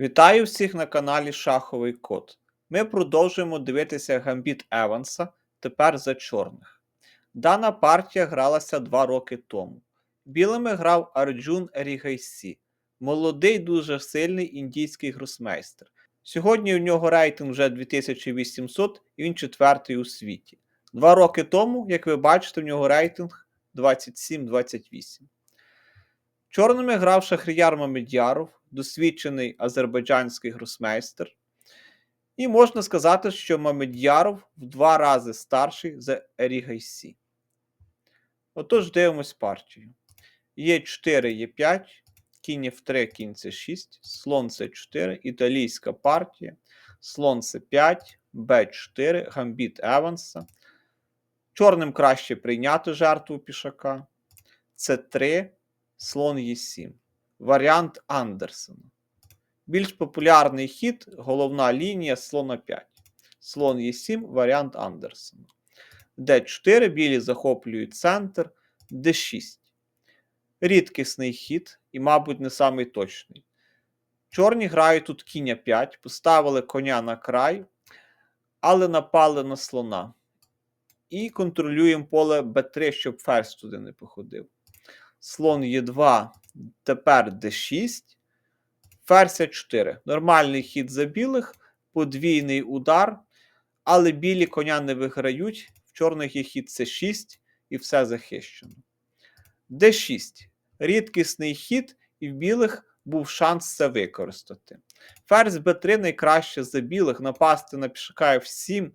Вітаю всіх на каналі Шаховий Код. Ми продовжуємо дивитися гамбіт Еванса тепер за чорних. Дана партія гралася два роки тому. Білими грав Арджун Рігайсі, молодий, дуже сильний індійський гросмейстер. Сьогодні у нього рейтинг вже 2800 і він четвертий у світі. Два роки тому, як ви бачите, в нього рейтинг 27-28. Чорними грав Шахрияр Мамедяров, досвідчений азербайджанський гросмейстер. І можна сказати, що Мамедяров в два рази старший за Ерігайсі. Отож, дивимось партію. Є 4, є 5, кінь F3, кінь С6, слон С4, італійська партія, слон С5, Б4, гамбіт Еванса. Чорним краще прийняти жертву пішака. С3, слон Е7. Варіант Андерсена. Більш популярний хід, головна лінія слона 5. Слон Е7, варіант Андерсена. Д4, білі захоплюють центр, Д6. Рідкісний хід і, мабуть, не самий точний. Чорні грають тут кінь 5, поставили коня на край, але напали на слона. І контролюємо поле Б3, щоб ферзь туди не походив. Слон Е2, тепер d6, ферзь 4. Нормальний хід за білих, подвійний удар, але білі коня не виграють. В чорних є хід С6 і все захищено. d6. Рідкісний хід, і в білих був шанс це використати. Ферзь Б3 найкраще за білих напасти на пішака F7.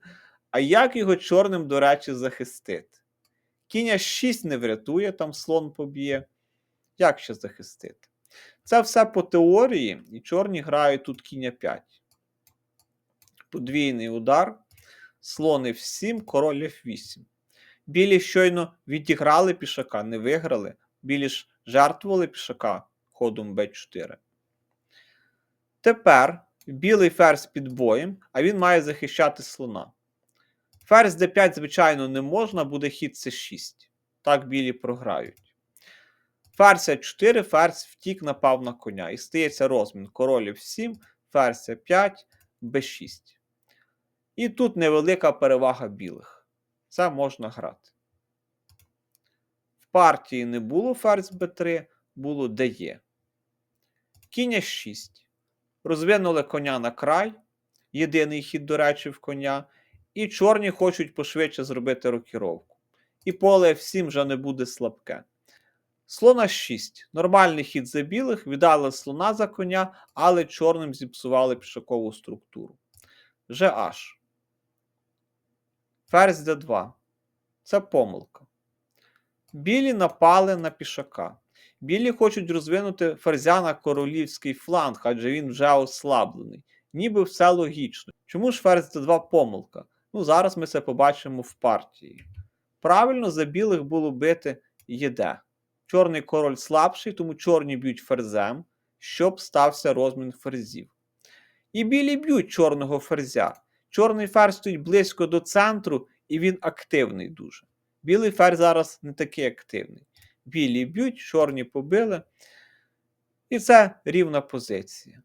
А як його чорним, до речі, захистити? Кінь 6 не врятує, там слон поб'є. Як ще захистити? Це все по теорії, і чорні грають тут кінь 5. Подвійний удар. Слон F7, король F8. Білі щойно відіграли пішака, не виграли. Білі ж жертвували пішака ходом b4. Тепер білий ферзь під боєм, а він має захищати слона. Ферзь d5, звичайно, не можна, буде хід c6. Так білі програють. Ферзь 4, ферзь втік, напав на коня. І стається розмін. Король f7, ферзь 5, b6. І тут невелика перевага білих. Це можна грати. В партії не було ферзь b3, було де Кінь 6. Розвинули коня на край. Єдиний хід, до речі, в коня. І чорні хочуть пошвидше зробити рокіровку. І поле F7 вже не буде слабке. Слона 6. Нормальний хід за білих, віддали слона за коня, але чорним зіпсували пішакову структуру. GH. Ферзь d2. Це помилка. Білі напали на пішака. Білі хочуть розвинути ферзя на королівський фланг, адже він вже ослаблений. Ніби все логічно. Чому ж ферзь d2 помилка? Ну, зараз ми це побачимо в партії. Правильно за білих було бити єде. Чорний король слабший, тому чорні б'ють ферзем, щоб стався розмін ферзів. І білі б'ють чорного ферзя. Чорний ферзь стоїть близько до центру, і він активний дуже. Білий ферзь зараз не такий активний. Білі б'ють, чорні побили. І це рівна позиція.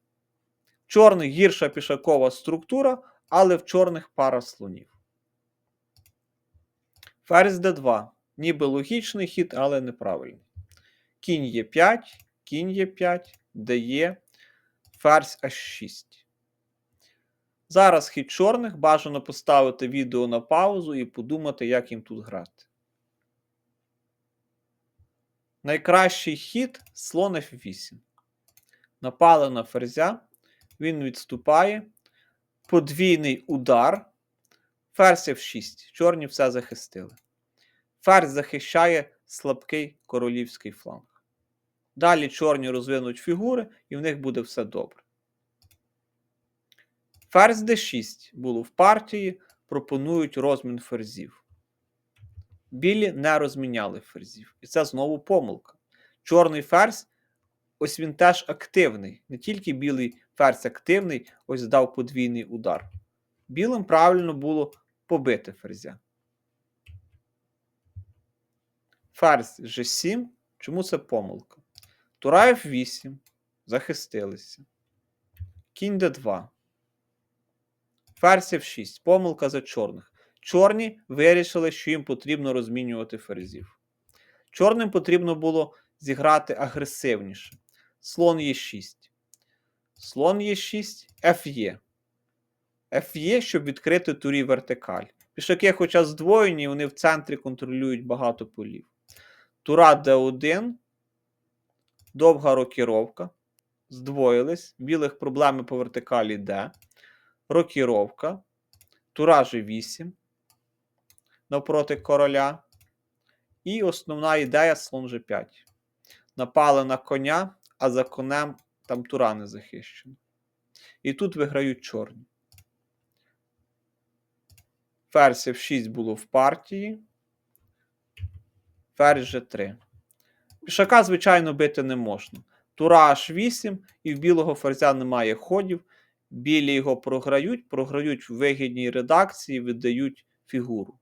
Чорний гірша пішакова структура, але в чорних пара слонів. Ферзь d2. Ніби логічний хід, але неправильний. Кінь є 5, кінь є 5, дає ферзь h6. Зараз хід чорних бажано поставити відео на паузу і подумати, як їм тут грати. Найкращий хід слон F8. Напали на ферзя, він відступає. Подвійний удар. Ферзь F6. Чорні все захистили. Ферзь захищає слабкий королівський фланг. Далі чорні розвинуть фігури, і в них буде все добре. Ферзь d6 було в партії, пропонують розмін ферзів. Білі не розміняли ферзів. І це знову помилка. Чорний ферзь, ось він теж активний. Не тільки білий ферзь активний, ось дав подвійний удар. Білим правильно було побити ферзя. Ферзь G7. Чому це помилка? Тура F8. Захистилися. Кінь d2. Ферзь f6. Помилка за чорних. Чорні вирішили, що їм потрібно розмінювати ферзів. Чорним потрібно було зіграти агресивніше. Слон Е6. Слон Е6, Ф'є. Ф'є, щоб відкрити турі вертикаль. Пішаки, хоча здвоєні, вони в центрі контролюють багато полів. Тура Д1. Довга рокіровка. Здвоїлись. Білих проблеми по вертикалі Д. Рокіровка. Тура G8. Навпроти короля. І основна ідея слон G5. Напали на коня, а за конем там тура не захищена. І тут виграють чорні. Ферзь F6 було в партії. Ферзь G3. Пішака, звичайно, бити не можна. Тура H8, і в білого ферзя немає ходів. Білі його програють, програють в вигідній редакції, видають фігуру.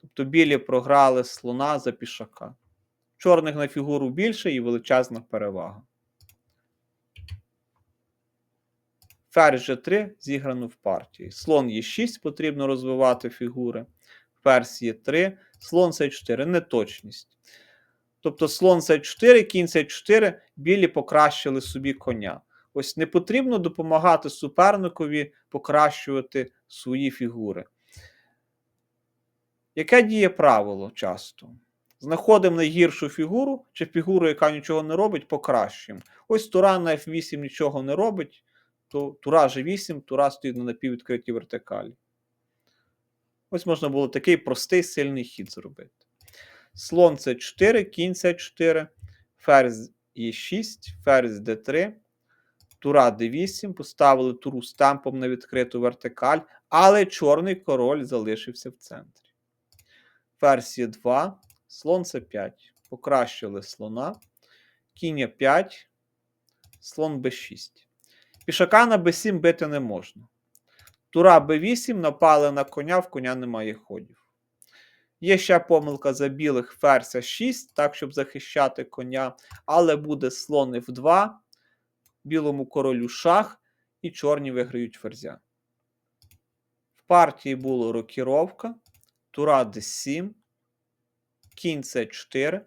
Тобто білі програли слона за пішака. Чорних на фігуру більше і величезна перевага. Ферзь G3 зіграно в партії. Слон Е6 потрібно розвивати фігури. Ферзь Е3, слон С4 неточність. Тобто слон С4, кінь С4, білі покращили собі коня. Ось не потрібно допомагати суперникові покращувати свої фігури. Яке діє правило часто? Знаходимо найгіршу фігуру, чи фігуру, яка нічого не робить, покращуємо. Ось тура на F8 нічого не робить, то тура G8, тура стоїть на напіввідкритій вертикалі. Ось можна було такий простий сильний хід зробити. Слон С4, кінь С4, ферзь Е6, ферзь Д3, тура Д8, поставили туру з темпом на відкриту вертикаль, але чорний король залишився в центрі. Ферзь Е2, слон С5. Покращили слона. Кінь Е5, слон Б6. Пішака на Б7 бити не можна. Тура Б8 напали на коня, в коня немає ходів. Є ще помилка за білих ферзь 6, так, щоб захищати коня, але буде слон F2, білому королю шах, і чорні виграють ферзя. В партії була рокіровка, тура d7, кінь c4,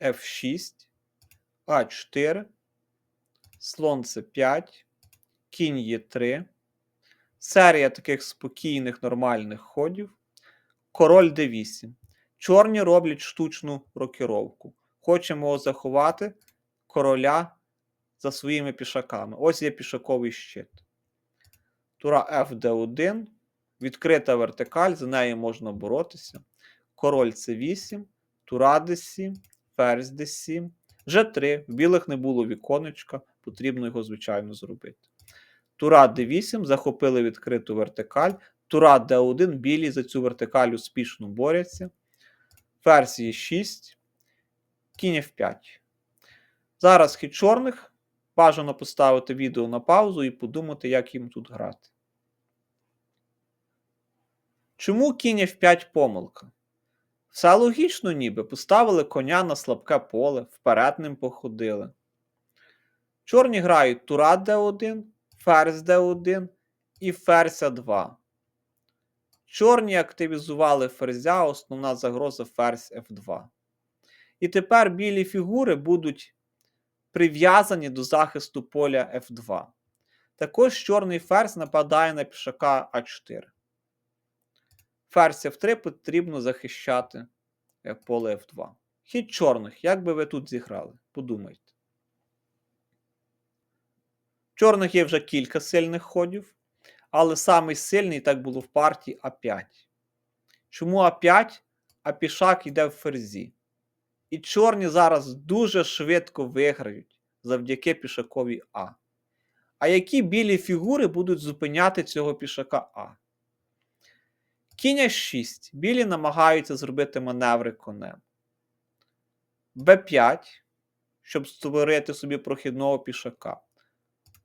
f6, а4, слон c5, кінь Е3. Серія таких спокійних нормальних ходів. Король d8. Чорні роблять штучну рокіровку. Хочемо заховати короля за своїми пішаками. Ось є пішаковий щит. Тура FD1. Відкрита вертикаль, за нею можна боротися. Король c8, тура d7, ферзь d7. G3. В білих не було віконечка, потрібно його, звичайно, зробити. Тура d8, захопили відкриту вертикаль. Тура d1, білі за цю вертикаль успішно борються. Ферзь Е6, кінь F5. Зараз хід чорних. Бажано поставити відео на паузу і подумати, як їм тут грати. Чому кінь F5 помилка? Все логічно, ніби поставили коня на слабке поле, вперед ним походили. Чорні грають тура d1, ферзь d1 і ферзь А2. Чорні активізували ферзя, основна загроза ферзь F2. І тепер білі фігури будуть прив'язані до захисту поля F2. Також чорний ферзь нападає на пішака А4. Ферзь F3 потрібно захищати е, поле F2. Хід чорних, як би ви тут зіграли? Подумайте. Чорних є вже кілька сильних ходів, але самий сильний так було в партії А5. Чому А5? А пішак йде в ферзі. І чорні зараз дуже швидко виграють завдяки пішакові А. А які білі фігури будуть зупиняти цього пішака А? Кінь 6. Білі намагаються зробити маневри конем. Б5, щоб створити собі прохідного пішака.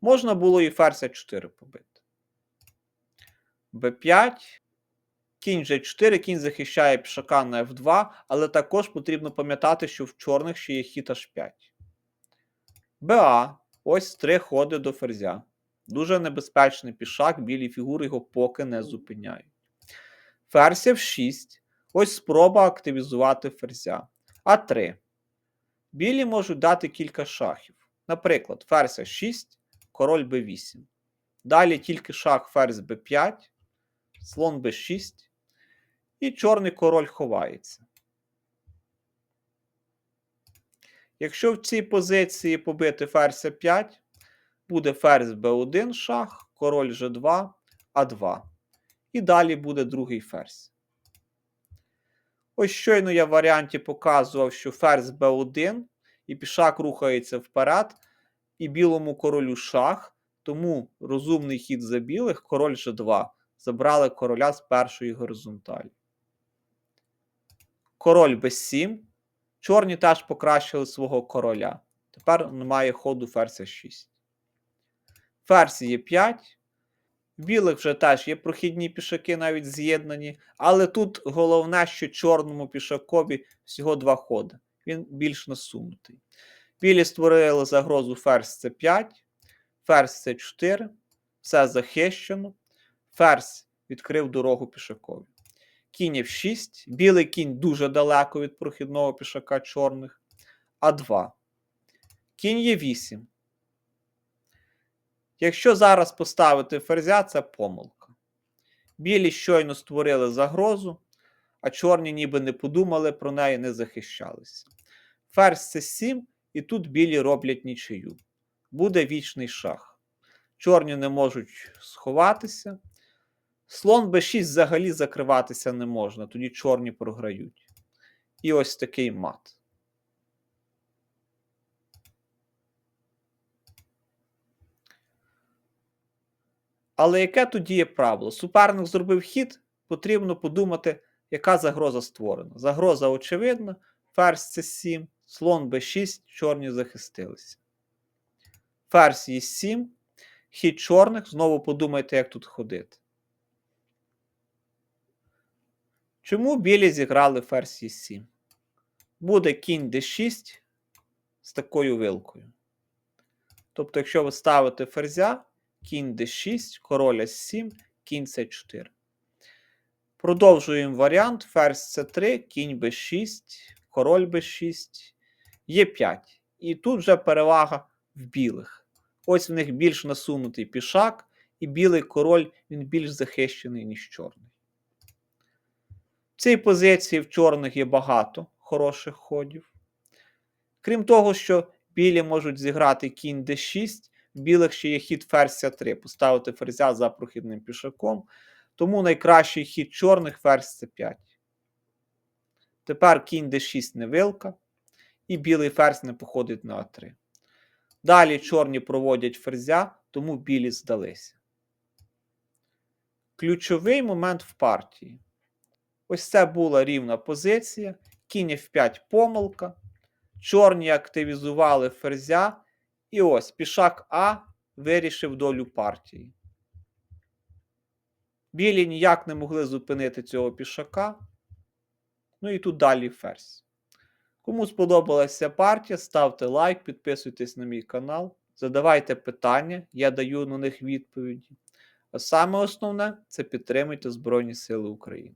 Можна було і ферзь 4 побити. Б5. Кінь G4, кінь захищає пішака на F2, але також потрібно пам'ятати, що в чорних ще є хід H5. БА. Ось три ходи до ферзя. Дуже небезпечний пішак, білі фігури його поки не зупиняють. Ферзь F6. Ось спроба активізувати ферзя. А3. Білі можуть дати кілька шахів. Наприклад, ферзь А6, король Б8. Далі тільки шах ферзь Б5, слон Б6. І чорний король ховається. Якщо в цій позиції побити ферзь 5, буде ферзь Б1 шах, король Ж2, А2. І далі буде другий ферзь. Ось щойно я в варіанті показував, що ферзь Б1 і пішак рухається вперед, і білому королю шах, тому розумний хід за білих, король Ж2. Забрали короля з першої горизонталі. Король Б7. Чорні теж покращили свого короля. Тепер немає ходу ферзь 6. Ферзь є 5. В білих вже теж є прохідні пішаки, навіть з'єднані. Але тут головне, що чорному пішакові всього два ходи. Він більш насунутий. Білі створили загрозу ферзь С5, ферзь С4. Все захищено. Ферзь відкрив дорогу пішакові. Кінь F6. Білий кінь дуже далеко від прохідного пішака чорних. А2. Кінь Е8. Якщо зараз поставити ферзя, це помилка. Білі щойно створили загрозу, а чорні ніби не подумали про неї, не захищалися. Ферзь це 7, і тут білі роблять нічию. Буде вічний шах. Чорні не можуть сховатися. Слон b6 взагалі закриватися не можна, тоді чорні програють. І ось такий мат. Але яке тоді є правило? Суперник зробив хід, потрібно подумати, яка загроза створена. Загроза очевидна, ферзь це 7, слон b6, чорні захистилися. Ферзь є 7, хід чорних, знову подумайте, як тут ходити. Чому білі зіграли ферзь Е7? Буде кінь d6 з такою вилкою. Тобто, якщо ви ставите ферзя, кінь d6, король s7, кінь c4. Продовжуємо варіант. Ферзь c3, кінь b6, король b6, Е5. І тут вже перевага в білих. Ось в них більш насунутий пішак, і білий король він більш захищений, ніж чорний. В цій позиції в чорних є багато хороших ходів. Крім того, що білі можуть зіграти кінь d6, в білих ще є хід ферзь 3, поставити ферзя за прохідним пішаком. Тому найкращий хід чорних ферзь c5. Тепер кінь d6 не вилка, і білий ферзь не походить на А3. Далі чорні проводять ферзя, тому білі здалися. Ключовий момент в партії. Ось це була рівна позиція. Кінь F5 помилка. Чорні активізували ферзя. І ось пішак А вирішив долю партії. Білі ніяк не могли зупинити цього пішака. Ну і тут далі ферзь. Кому сподобалася партія, ставте лайк, підписуйтесь на мій канал, задавайте питання, я даю на них відповіді. А саме основне це підтримуйте Збройні Сили України.